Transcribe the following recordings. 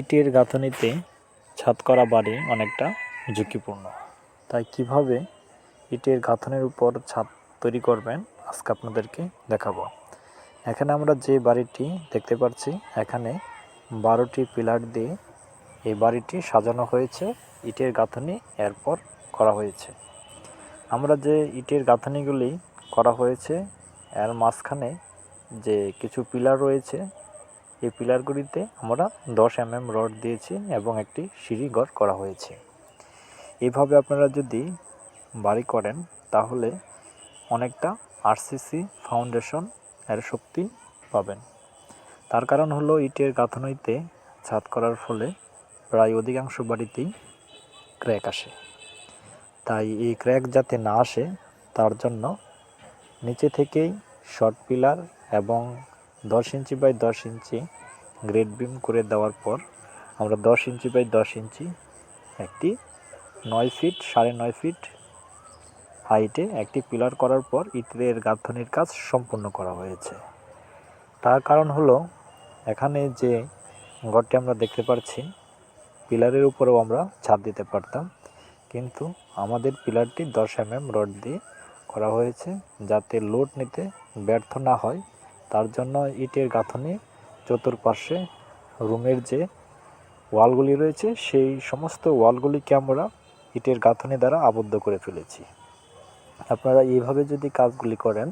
ইটের গাঁথনিতে ছাদ করা বাড়ি অনেকটা ঝুঁকিপূর্ণ। তাই কীভাবে ইটের গাঁথনির উপর ছাদ তৈরি করবেন আজকে আপনাদেরকে দেখাবো। এখানে আমরা যে বাড়িটি দেখতে পাচ্ছি, এখানে বারোটি পিলার দিয়ে এই বাড়িটি সাজানো হয়েছে, ইটের গাঁথনি এরপর করা হয়েছে। আমরা যে ইটের গাঁথনিগুলি করা হয়েছে, এর মাঝখানে যে কিছু পিলার রয়েছে এই পিলারগুলিতে আমরা দশ এম এম রড দিয়েছি এবং একটি সিঁড়ি ঘর করা হয়েছে। এভাবে আপনারা যদি বাড়ি করেন, তাহলে অনেকটা আরসিসি ফাউন্ডেশন এর শক্তি পাবেন। তার কারণ হলো ইটের গাঁথনিতে ছাদ করার ফলে প্রায় অধিকাংশ বাড়িতেই ক্র্যাক আসে। তাই এই ক্র্যাক যাতে না আসে, তার জন্য নিচে থেকেই শর্ট পিলার এবং দশ ইঞ্চি বাই দশ ইঞ্চি গ্রেড বিম করে দেওয়ার পর আমরা দশ ইঞ্চি বাই দশ ইঞ্চি একটি নয় ফিট সাড়ে নয় ফিট হাইটে একটি পিলার করার পর ইটের গাঁথনির কাজ সম্পূর্ণ করা হয়েছে। তার কারণ হলো, এখানে যে ঘরটি আমরা দেখতে পাচ্ছি পিলারের উপরেও আমরা ছাদ দিতে পারতাম। কিন্তু আমাদের পিলারটি দশ এম এম রড দিয়ে করা হয়েছে যাতে লোড নিতে ব্যর্থ না হয়। তার জন্য ইটের গাঁথনি চতুর্পাশে রুমের যে ওয়ালগুলি রয়েছে, সেই সমস্ত ওয়ালগুলিকে আমরা ইটের গাঁথনি দ্বারা আবদ্ধ করে ফেলেছি? আপনারা এইভাবে যদি কাজগুলি করেন,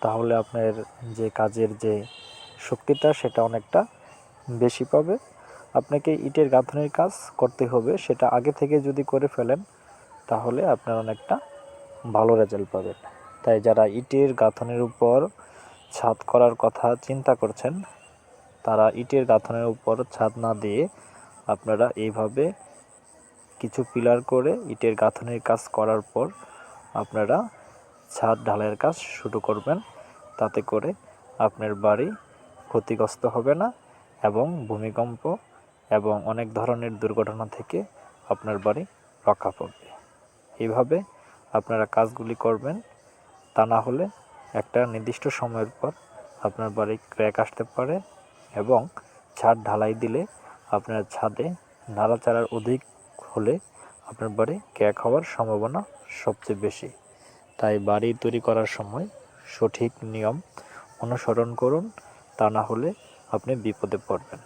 তাহলে আপনার যে কাজের যে শক্তিটা, সেটা অনেকটা বেশি পাবে। আপনাকে ইটের গাঁথনির কাজ করতে হবে, সেটা আগে থেকে যদি করে ফেলেন, তাহলে আপনার অনেকটা ভালো রেজাল্ট পাবেন। তাই যারা ইটের গাঁথনির উপর ছাদ করার কথা চিন্তা করছেন, তারা ইটের গাঁথনের উপর ছাদ না দিয়ে আপনারা এইভাবে কিছু পিলার করে ইটের গাঁথনির কাজ করার পর আপনারা ছাদ ঢালাইয়ের কাজ শুরু করবেন। তাতে করে আপনার বাড়ি ক্ষতিগ্রস্ত হবে না এবং ভূমিকম্প এবং অনেক ধরনের দুর্ঘটনা থেকে আপনার বাড়ি রক্ষা পাবে এইভাবে আপনারা কাজগুলি করবেন। তা না হলে একটা নির্দিষ্ট সময়ের পর আপনার বাড়ি ক্র্যাক আসতে পারে এবং ছাদ ঢালাই দিলে আপনার ছাদে নাড়াচাড়ার অধিক হলে আপনার বাড়ি ক্র্যাক হওয়ার সম্ভাবনা সবচেয়ে বেশি। তাই বাড়ি তৈরি করার সময় সঠিক নিয়ম অনুসরণ করুন, তা না হলে আপনি বিপদে পড়বেন।